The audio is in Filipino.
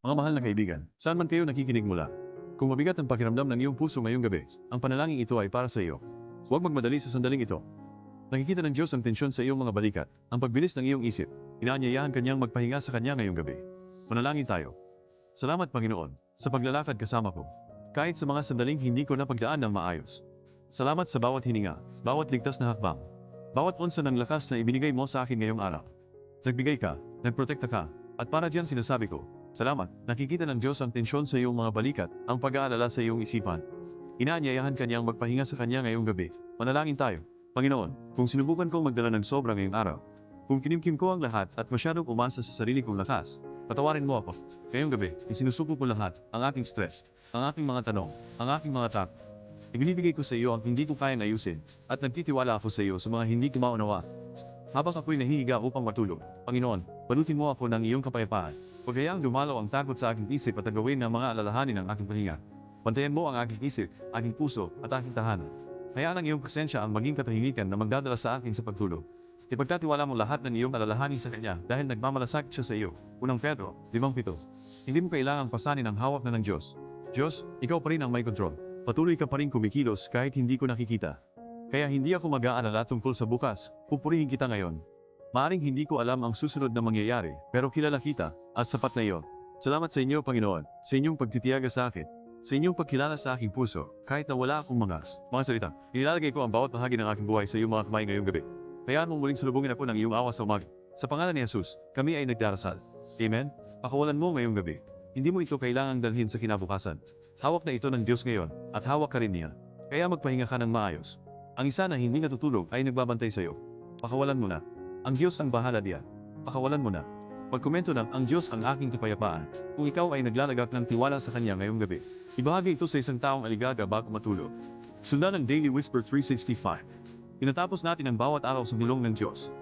Mga mahal na kaibigan, saan man kayo nakikinig mula? Kung mabigat ang pakiramdam ng iyong puso ngayong gabi, ang panalangin ito ay para sa iyo. Huwag magmadali sa sandaling ito. Nakikita ng Diyos ang tensyon sa iyong mga balikat, ang pagbilis ng iyong isip. Inaanyayahan kanyang magpahinga sa kanya ngayong gabi. Manalangin tayo. Salamat Panginoon, sa paglalakad kasama ko. Kahit sa mga sandaling hindi ko napagdaan ng maayos. Salamat sa bawat hininga, bawat ligtas na hakbang, bawat onsa ng lakas na ibinigay mo sa akin ngayong araw. Nagbigay ka, nagprotekta ka, at para diyan sinasabi ko, salamat, nakikita ng Diyos ang tensyon sa iyong mga balikat, ang pag-aalala sa iyong isipan. Inaanyayahan kanyang magpahinga sa kanya ngayong gabi. Manalangin tayo. Panginoon, kung sinubukan kong magdala ng sobra ngayong araw, kung kinimkim ko ang lahat at masyadong umasa sa sarili kong lakas, patawarin mo ako. Ngayong gabi, isinusuko ko lahat, ang aking stress, ang aking mga tanong, ang aking mga tak. Ibinibigay ko sa iyo ang hindi ko kayang ayusin, at nagtitiwala ako sa iyo sa mga hindi ko maunawa. Habang ako'y nahihiga upang matulog, Panginoon, balutin mo ako ng iyong kapayapaan. Huwag hayaang dumalaw ang takot sa aking isip at agawin ng mga alalahanin ng aking pahinga. Bantayan mo ang aking isip, aking puso, at aking tahanan. Hayaan ang iyong presensya ang maging katahimikan na magdadala sa akin sa pagtulog. Ipagtatiwala mo lahat ng iyong alalahanin sa Kanya dahil nagmamalasakit siya sa iyo. Unang Pedro, 5-7. Hindi mo kailangang pasanin ang hawak na ng Diyos. Diyos, ikaw pa rin ang may kontrol. Patuloy ka pa rin kumikilos kahit hindi ko nakikita. Kaya hindi ako mag-aalala tungkol sa bukas, pupurihin kita ngayon. Maaring hindi ko alam ang susunod na mangyayari, pero kilala kita, at sapat na iyon. Salamat sa inyo, Panginoon, sa inyong pagtitiyaga sa akin, sa inyong pagkilala sa aking puso, kahit na wala akong mangas. Mga salita, inilalagay ko ang bawat bahagi ng aking buhay sa iyong mga kamay ngayong gabi. Hayaan mong muling salubungin ako ng iyong awa sa umaga. Sa pangalan ni Jesus, kami ay nagdarasal. Amen? Pakawalan mo ngayong gabi. Hindi mo ito kailangang dalhin sa kinabukasan. Hawak na ito ng Diyos ngayon, at hawak ka rin niya. Kaya magpahinga ka ng maayos. Ang isa na hindi natutulog ay nagbabantay sa iyo. Pakawalan mo na. Ang Diyos ang bahala diyan. Pakawalan mo na. Magkomento ng ang Diyos ang aking kapayapaan kung ikaw ay naglalagak ng tiwala sa Kanya ngayong gabi. Ibahagi ito sa isang taong aligaga bago matulog. Sundan ang Daily Whisper 365. Tinatapos natin ang bawat araw sa bulong ng Diyos.